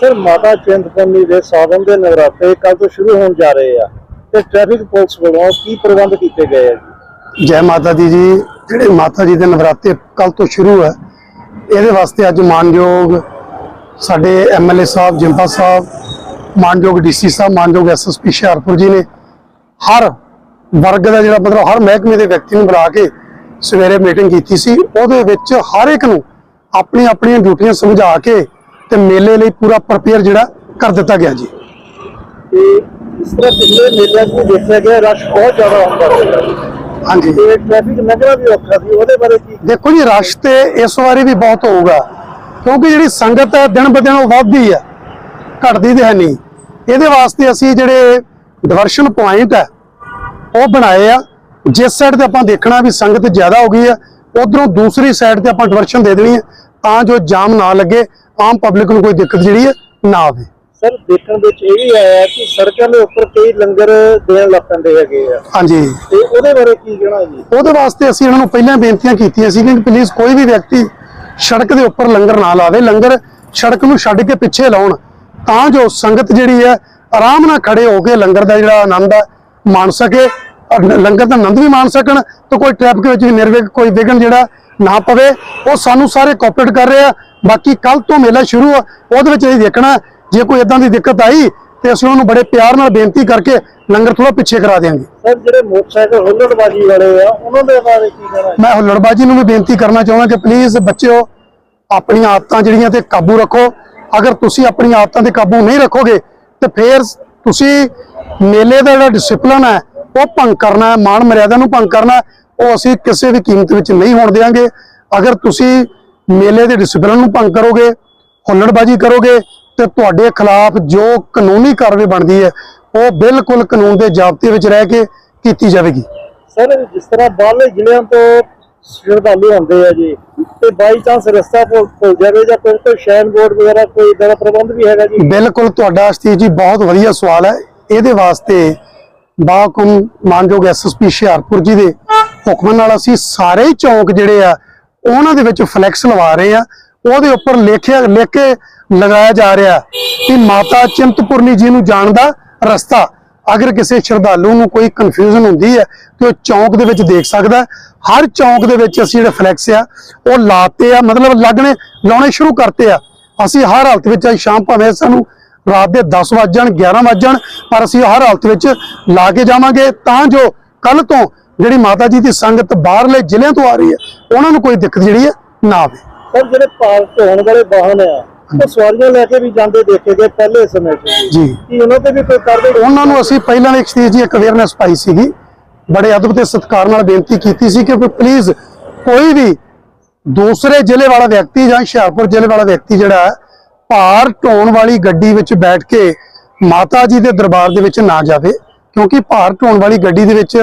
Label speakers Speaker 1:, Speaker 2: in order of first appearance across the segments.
Speaker 1: Sir, ਮਾਤਾ ਚਿੰਤਪੁਰਨੀ ਦੇ ਸਾਵਨ ਦੇ ਨਵਰਾਤੇ ਕੱਲ ਤੋਂ ਸ਼ੁਰੂ ਹੋਣ ਜਾ ਰਹੇ ਆ। ਤੇ ਟ੍ਰੈਫਿਕ ਪੁਲਿਸ ਵੱਲੋਂ ਕੀ ਪ੍ਰਬੰਧ ਕੀਤੇ ਗਏ ਆ ਜੀ?
Speaker 2: ਜੈ ਮਾਤਾ ਦੀ ਜੀ, ਜਿਹੜੇ ਮਾਤਾ ਜੀ ਦੇ ਨਵਰਾਤੇ ਕੱਲ ਤੋਂ ਸ਼ੁਰੂ ਹੈ ਇਹਦੇ ਵਾਸਤੇ ਅੱਜ ਮਾਨਯੋਗ ਸਾਡੇ ਐਮਐਲਏ ਸਾਹਿਬ ਜਿੰਪਾ ਸਾਹਿਬ, ਮਾਨਯੋਗ ਡੀਸੀ ਸਾਹਿਬ, ਮਾਨਯੋਗ ਐਸਐਸਪੀ ਹੁਸ਼ਿਆਰਪੁਰ ਜੀ ਨੇ ਹਰ ਵਰਗ ਦਾ ਜਿਹੜਾ ਮਤਲਬ ਹਰ ਮਹਿਕਮੇ ਦੇ ਵਿਅਕਤੀ ਨੂੰ ਬੁਲਾ ਕੇ ਸਵੇਰੇ ਮੀਟਿੰਗ ਕੀਤੀ ਸੀ। ਉਹਦੇ ਵਿੱਚ ਹਰ ਇੱਕ ਨੂੰ ਆਪਣੀ ਆਪਣੀਆਂ ਡਿਊਟੀਆਂ ਸਮਝਾ ਕੇ ਤੇ ਮੇਲੇ ਲਈ ਪੂਰਾ ਪ੍ਰਪੇਅਰ ਜਿਹੜਾ ਕਰ ਦਿੱਤਾ ਗਿਆ ਜੀ।
Speaker 1: ਇਸ ਤਰ੍ਹਾਂ ਪਿਛਲੇ ਮੇਲਿਆਂ 'ਚ ਦੇਖਿਆ ਗਿਆ ਰਸ਼ ਬਹੁਤ ਜ਼ਿਆਦਾ ਹੁੰਦਾ ਸੀਗਾ
Speaker 2: ਹਾਂਜੀ।
Speaker 1: ਤੇ ਟ੍ਰੈਫਿਕ ਲੰਘਣਾ ਵੀ ਔਖਾ ਸੀ ਉਹਦੇ ਬਾਰੇ ਕੀ
Speaker 2: ਦੇਖੋ ਜੀ ਰਸ਼ ਤੇ ਇਸ ਵਾਰੀ ਵੀ ਬਹੁਤ ਹੋਊਗਾ ਕਿਉਂਕਿ ਜਿਹੜੀ ਸੰਗਤ ਹੈ ਦਿਨ ਬ ਦਿਨ ਉਹ ਵੱਧਦੀ ਹੈ ਘਟਦੀ ਤੇ ਹੈ ਨਹੀਂ। ਇਹਦੇ ਵਾਸਤੇ ਅਸੀਂ ਜਿਹੜੇ ਡਿਵਰਸ਼ਨ ਪੁਆਇੰਟ ਹੈ ਉਹ ਬਣਾਏ ਆ। ਜਿਸ ਸਾਈਡ ਤੇ ਆਪਾਂ ਦੇਖਣਾ ਵੀ ਸੰਗਤ ਜ਼ਿਆਦਾ ਹੋ ਗਈ ਹੈ ਉਧਰੋਂ ਦੂਸਰੀ ਸਾਈਡ ਤੇ ਆਪਾਂ ਡਿਵਰਸ਼ਨ ਦੇ ਦੇਣੀ ਹੈ ਤਾਂ ਜੋ ਜਾਮ ਨਾ ਲੱਗੇ ਆਮ ਪਬਲਿਕ ਨੂੰ ਕੋਈ ਦਿੱਕਤ ਜਿਹੜੀ ਹੈ ਨਾ ਆਵੇ।
Speaker 1: ਸਰ ਦੇਖਣ ਵਿੱਚ ਇਹ ਵੀ ਆਇਆ ਕਿ ਸੜਕਾਂ ਦੇ ਉੱਪਰ ਕਈ ਲੰਗਰ ਦੇਣ ਲੱਗ ਪੈਂਦੇ ਹੈਗੇ ਆ।
Speaker 2: ਹਾਂਜੀ।
Speaker 1: ਤੇ ਉਹਦੇ ਬਾਰੇ ਕੀ ਕਹਿਣਾ ਜੀ?
Speaker 2: ਉਹਦੇ ਵਾਸਤੇ ਅਸੀਂ ਇਹਨਾਂ ਨੂੰ ਪਹਿਲਾਂ ਬੇਨਤੀਆਂ ਕੀਤੀਆਂ ਸੀ ਕਿ ਪਲੀਜ਼ ਕੋਈ ਵੀ ਵਿਅਕਤੀ ਸੜਕ ਦੇ ਉੱਪਰ ਲੰਗਰ ਨਾ ਲਾਵੇ। ਲੰਗਰ ਸੜਕ ਨੂੰ ਛੱਡ ਕੇ ਪਿੱਛੇ ਲਾਉਣ ਤਾਂ ਜੋ ਸੰਗਤ ਜਿਹੜੀ ਹੈ ਆਰਾਮ ਨਾਲ ਖੜੇ ਹੋ ਕੇ ਲੰਗਰ ਦਾ ਜਿਹੜਾ ਆਨੰਦ ਹੈ ਮਾਣ ਸਕੇ। ਲੰਗਰ ਦਾ ਆਨੰਦ ਵੀ ਮਾਣ ਸਕਣ ਤੇ ਕੋਈ ਟ੍ਰੈਫਿਕ ਵਿੱਚ ਨਿਰਵਿਘਨ ਕੋਈ ਵਿਘਨ ਜਿਹੜਾ ਨਾ ਪਵੇ। ਉਹ ਸਾਨੂੰ ਸਾਰੇ ਕੋਆਪਰੇਟ ਕਰ ਰਹੇ ਆ। ਬਾਕੀ ਕੱਲ ਤੋਂ ਮੇਲਾ ਸ਼ੁਰੂ ਆ ਉਹਦੇ ਵਿੱਚ ਇਹ ਦੇਖਣਾ ਜੇ ਕੋਈ ਇਦਾਂ ਦੀ ਦਿੱਕਤ ਆਈ ਤੇ ਅਸੀਂ ਉਹਨੂੰ ਬੜੇ ਪਿਆਰ ਨਾਲ ਬੇਨਤੀ ਕਰਕੇ ਲੰਗਰ ਥੋੜਾ ਪਿੱਛੇ ਕਰਾ ਦੇਵਾਂਗੇ
Speaker 1: ਸਰ ਜਿਹੜੇ ਮੋਟਰਸਾਈਕਲ ਹੁੱਲੜਬਾਜੀ ਵਾਲੇ ਆ ਉਹਨਾਂ ਦੇ ਬਾਰੇ ਕੀ ਕਹਿਣਾ
Speaker 2: ਮੈਂ ਹੁੱਲੜਬਾਜੀ ਨੂੰ ਵੀ ਬੇਨਤੀ ਕਰਨਾ ਚਾਹੁੰਦਾ ਕਿ ਪਲੀਜ਼ ਬੱਚਿਓ ਆਪਣੀਆਂ ਆਦਤਾਂ ਜਿਹੜੀਆਂ ਤੇ ਕਾਬੂ ਰੱਖੋ। ਅਗਰ ਤੁਸੀਂ ਆਪਣੀਆਂ ਆਦਤਾਂ ਤੇ ਕਾਬੂ ਨਹੀਂ ਰੱਖੋਗੇ ਤੇ ਫਿਰ ਤੁਸੀਂ ਮੇਲੇ ਦਾ ਜਿਹੜਾ ਡਿਸਪਲਿਨ ਹੈ ਉਹ ਭੰਗ ਕਰਨਾ ਹੈ ਮਾਣ ਮਰਿਆਦਾ ਨੂੰ ਭੰਗ ਕਰਨਾ ਉਹ ਅਸੀਂ ਕਿਸੇ ਵੀ ਕੀਮਤ ਵਿੱਚ ਨਹੀਂ ਹੋਣ ਦੇਵਾਂਗੇ ਅਗਰ ਤੁਸੀਂ ਮੇਲੇ ਦੇ ਡਿਸਪਲਿਨ ਨੂੰ ਭੰਗ ਕਰੋਗੇ ਹੁੱਲੜਬਾਜੀ ਕਰੋਗੇ ਤੇ ਤੁਹਾਡੇ ਖਿਲਾਫ ਜੋ ਕਾਨੂੰਨੀ ਕਾਰਵਾਈ ਬਣਦੀ ਹੈ ਉਹ ਬਿਲਕੁਲ ਕਾਨੂੰਨ ਦੇ ਜ਼ਾਬਤੇ ਵਿੱਚ ਰਹਿ ਕੇ ਕੀਤੀ ਜਾਵੇਗੀ।
Speaker 1: ਸਰ ਜਿਸ ਤਰ੍ਹਾਂ ਬਾਹਰਲੇ ਜ਼ਿਲ੍ਹਿਆਂ ਤੋਂ ਸ਼ਰਧਾਲੂ ਆਉਂਦੇ ਆ ਜੀ ਤੇ ਬਾਈ ਚਾਂਸ ਰਸਤਾ ਭੁੱਲ ਜਾਵੇ ਜਾਂ ਕੋਈ ਕੋਈ ਸ਼ੈਨ ਬੋਰਡ ਵਗੈਰਾ ਕੋਈ ਇਦਾਂ ਦਾ ਪ੍ਰਬੰਧ ਵੀ ਹੈਗਾ ਜੀ?
Speaker 2: ਬਿਲਕੁਲ ਤੁਹਾਡਾ ਸਤੀਸ਼ ਜੀ ਬਹੁਤ ਵਧੀਆ ਸਵਾਲ ਹੈ। ਇਹਦੇ ਵਾਸਤੇ ਬਾਕਮ ਮਾਨਯੋਗ ਐਸਐਸਪੀ ਹੁਸ਼ਿਆਰਪੁਰ ਜੀ ਦੇ ਹੁਕਮ ਨਾਲ ਅਸੀਂ ਸਾਰੇ ਚੌਂਕ ਜਿਹੜੇ ਆ ਉਹਨਾਂ ਦੇ ਵਿੱਚ ਫਲੈਕਸ ਲਵਾ ਰਹੇ ਆ। ਉਹਦੇ ਉੱਪਰ ਲਿਖਿਆ ਲਿਖ ਕੇ ਲਗਾਇਆ ਜਾ ਰਿਹਾ ਕਿ ਮਾਤਾ ਚਿੰਤਪੁਰਨੀ ਜੀ ਨੂੰ ਜਾਣ ਦਾ ਰਸਤਾ। ਅਗਰ ਕਿਸੇ ਸ਼ਰਧਾਲੂ ਨੂੰ ਕੋਈ ਕਨਫਿਊਜ਼ਨ ਹੁੰਦੀ ਹੈ ਤੇ ਉਹ ਚੌਂਕ ਦੇ ਵਿੱਚ ਦੇਖ ਸਕਦਾ ਹਰ ਚੌਂਕ ਦੇ ਵਿੱਚ ਅਸੀਂ ਜਿਹੜੇ ਫਲੈਕਸ ਆ, ਉਹ ਲਾਤੇ ਆ, ਮਤਲਬ ਲੱਗਣੇ, ਲਾਉਣੇ ਸ਼ੁਰੂ ਕਰਤੇ ਆ। ਅਸੀਂ ਹਰ ਹਾਲਤ ਵਿੱਚ ਅੱਜ ਸ਼ਾਮ ਭਾਵੇਂ ਸਾਨੂੰ ਰਾਤ ਦੇ 10 ਵੱਜ ਜਾਣ 11 ਵੱਜ ਜਾਣ, ਪਰ ਅਸੀਂ ਹਰ ਹਾਲਤ ਵਿੱਚ ਲਾ ਕੇ ਜਾਵਾਂਗੇ। ਤਾਂ ਜੋ ਕੱਲ ਤੋਂ ਜਿਹੜੀ ਮਾਤਾ ਜੀ ਦੀ ਸੰਗਤ ਬਾਹਰਲੇ ਜ਼ਿਲ੍ਹਿਆਂ ਤੋਂ ਆ ਰਹੀ ਹੈ ਉਹਨਾਂ ਨੂੰ ਕੋਈ ਦਿੱਕਤ ਜਿਹੜੀ ਹੈ ਨਾ ਆਵੇ।
Speaker 1: ਸਰ ਜਿਹੜੇ ਪਾਰ ਢੋਣ ਵਾਲੇ ਵਾਹਨ ਆ ਉਹ ਸਵਾਰੀਆਂ ਲੈ ਕੇ ਵੀ ਜਾਂਦੇ ਦੇਖੇ ਗਏ ਪਹਿਲੇ ਸਮੇਂ 'ਚ।
Speaker 2: ਜੀ।
Speaker 1: ਕੀ ਉਹਨਾਂ ਤੇ ਵੀ ਕੋਈ ਕਾਰਵਾਈ
Speaker 2: ਉਹਨਾਂ ਨੂੰ ਅਸੀਂ ਪਹਿਲਾਂ ਵੀ ਇੱਕ ਸਟੇਜ ਦੀ ਇੱਕ ਅਵੇਅਰਨੈਸ ਪਾਈ ਸੀਗੀ ਬੜੇ ਅਦਬ ਤੇ ਸਤਿਕਾਰ ਨਾਲ ਬੇਨਤੀ ਕੀਤੀ ਸੀ ਕਿ ਪਲੀਜ਼ ਕੋਈ ਵੀ ਦੂਸਰੇ ਜ਼ਿਲ੍ਹੇ ਵਾਲਾ ਵਿਅਕਤੀ ਜਾਂ ਹੁਸ਼ਿਆਰਪੁਰ ਜ਼ਿਲ੍ਹੇ ਵਾਲਾ ਵਿਅਕਤੀ ਜਿਹੜਾ ਹੈ ਭਾਰ ਢੋਣ ਵਾਲੀ ਗੱਡੀ ਵਿੱਚ ਬੈਠ ਕੇ ਮਾਤਾ ਜੀ ਦੇ ਦਰਬਾਰ ਦੇ ਵਿੱਚ ਨਾ ਜਾਵੇ ਕਿਉਂਕਿ ਭਾਰ ਢੋਣ ਵਾਲੀ ਗੱਡੀ ਦੇ ਵਿੱਚ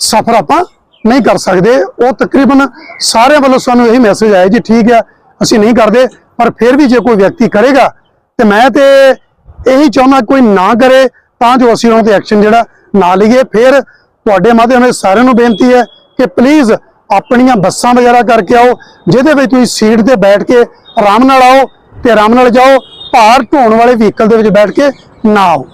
Speaker 2: ਸਫ਼ਰ ਆਪਾਂ ਨਹੀਂ ਕਰ ਸਕਦੇ। ਉਹ ਤਕਰੀਬਨ ਸਾਰਿਆਂ ਵੱਲੋਂ ਸਾਨੂੰ ਇਹੀ ਮੈਸੇਜ ਆਇਆ ਜੀ, ਠੀਕ ਹੈ ਅਸੀਂ ਨਹੀਂ ਕਰਦੇ, ਪਰ ਫਿਰ ਵੀ ਜੇ ਕੋਈ ਵਿਅਕਤੀ ਕਰੇਗਾ ਤੇ ਮੈਂ ਤੇ ਇਹੀ ਚਾਹੁੰਦਾ ਕੋਈ ਨਾ ਕਰੇ, ਤਾਂ ਜੋ ਅਸੀਂ ਉਹਨਾਂ ਤੇ ਐਕਸ਼ਨ ਜਿਹੜਾ ਨਾ ਲਈਏ। ਫਿਰ ਤੁਹਾਡੇ ਮਾਧਿਅਮ ਨਾਲ ਸਾਰਿਆਂ ਨੂੰ ਬੇਨਤੀ ਹੈ ਕਿ ਪਲੀਜ਼ ਆਪਣੀਆਂ ਬੱਸਾਂ ਵਗੈਰਾ ਕਰਕੇ ਆਓ, ਜਿਹਦੇ ਵਿੱਚ ਤੁਸੀਂ ਸੀਟ ਤੇ ਬੈਠ ਕੇ ਆਰਾਮ ਨਾਲ ਆਓ ਤੇ ਆਰਾਮ ਨਾਲ ਜਾਓ, ਭਾਰ ਢੋਣ ਵਾਲੇ ਵਹੀਕਲ ਦੇ ਵਿੱਚ ਬੈਠ ਕੇ ਨਾ ਆਓ।